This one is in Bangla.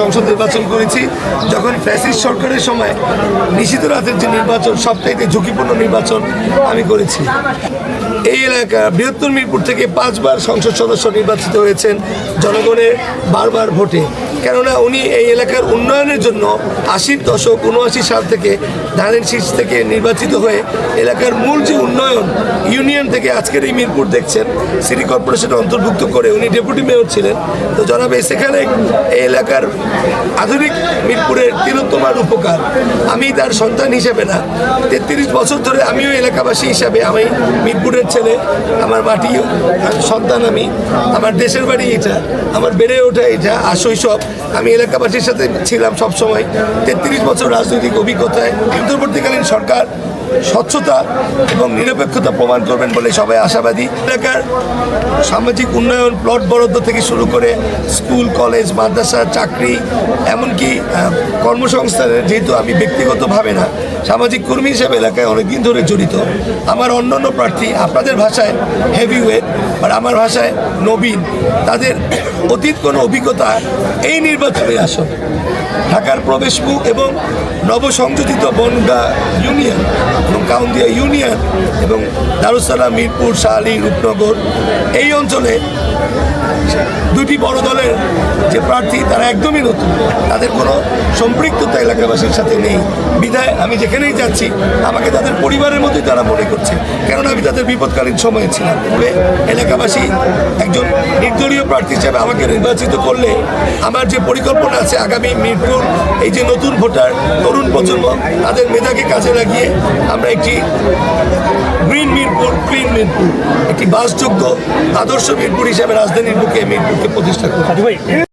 সংসদ নির্বাচন করেছি, যখন ফ্যাসিস সরকারের সময় নিষিদ্ধ রাতের যে নির্বাচন সবটাইতে ঝুঁকিপূর্ণ নির্বাচন আমি করেছি। এই বৃহত্তর মিরপুর থেকে পাঁচবার সংসদ সদস্য নির্বাচিত হয়েছেন জনগণের বারবার ভোটে। কেননা উনি এই এলাকার উন্নয়নের জন্য আশির দশক উনআশি সাল থেকে ধানের শীষ থেকে নির্বাচিত হয়ে এলাকার মূল যে উন্নয়ন ইউনিয়ন থেকে আজকের এই মিরপুর দেখছেন, সিটি কর্পোরেশন অন্তর্ভুক্ত করে উনি ডেপুটি মেয়র ছিলেন। তো জনাবে, সেখানে এই এলাকার আধুনিক মিরপুরের তিলোত্তমার উপকার। আমি তার সন্তান হিসেবে না, তেত্রিশ বছর ধরে আমিও এলাকাবাসী হিসাবে আমি মিরপুরের ছেলে। আমার মাটি সন্তান আমি, আমার দেশের বাড়ি এটা, আমার বেড়ে ওঠা এটা, আর শৈশব। আমি এলাকাবাসীর সাথে ছিলাম সব সময় তেত্রিশ বছর রাজনৈতিক অভিজ্ঞতায় অন্তর্বর্তীকালীন সরকার স্বচ্ছতা এবং নিরপেক্ষতা প্রমাণ করবেন বলে সবাই আশাবাদী। এলাকার সামাজিক উন্নয়ন প্লট বরাদ্দ থেকে শুরু করে স্কুল, কলেজ, মাদ্রাসা, চাকরি, এমনকি কর্মসংস্থানের, যেহেতু আমি ব্যক্তিগতভাবে না সামাজিক কর্মী হিসেবে এলাকায় অনেকদিন ধরে জড়িত। আমার অন্যান্য প্রার্থী আপনাদের ভাষায় হেভি ওয়েট বা আমার ভাষায় নবীন। তাদের অতীত কোনো অভিজ্ঞতা এই নির্বাচনে আসুন ঢাকার প্রবেশমুখ এবং নবসংযোজিত বনগা ইউনিয়ন কাউন্দিয়া ইউনিয়ন এবং দারুসালাম, মিরপুর শাহালি রূপনগর, এই অঞ্চলে দুটি বড় দলের যে প্রার্থী, তারা একদমই নতুন। তাদের কোনো সম্পৃক্ততা এলাকাবাসীর সাথে নেই। বিধায় আমি যেখানেই যাচ্ছি, আমাকে তাদের পরিবারের মতোই তারা মনে করছে। কেননা আমি তাদের বিপদকালীন সময়ে ছিলাম। তবে এলাকাবাসী একজন নির্দলীয় প্রার্থী হিসেবে আমাকে নির্বাচিত করলে আমার যে পরিকল্পনা আছে, আগামী মিরপুর, এই যে নতুন ভোটার, তরুণ প্রজন্ম, তাদের মেধাকে কাজে লাগিয়ে আমরা একটি গ্রিন মিরপুর, ক্লিন মিরপুর, একটি বাসযোগ্য আদর্শ মিরপুর হিসেবে রাজধানীর বুকে মিরপুরকে প্রতিষ্ঠা করতে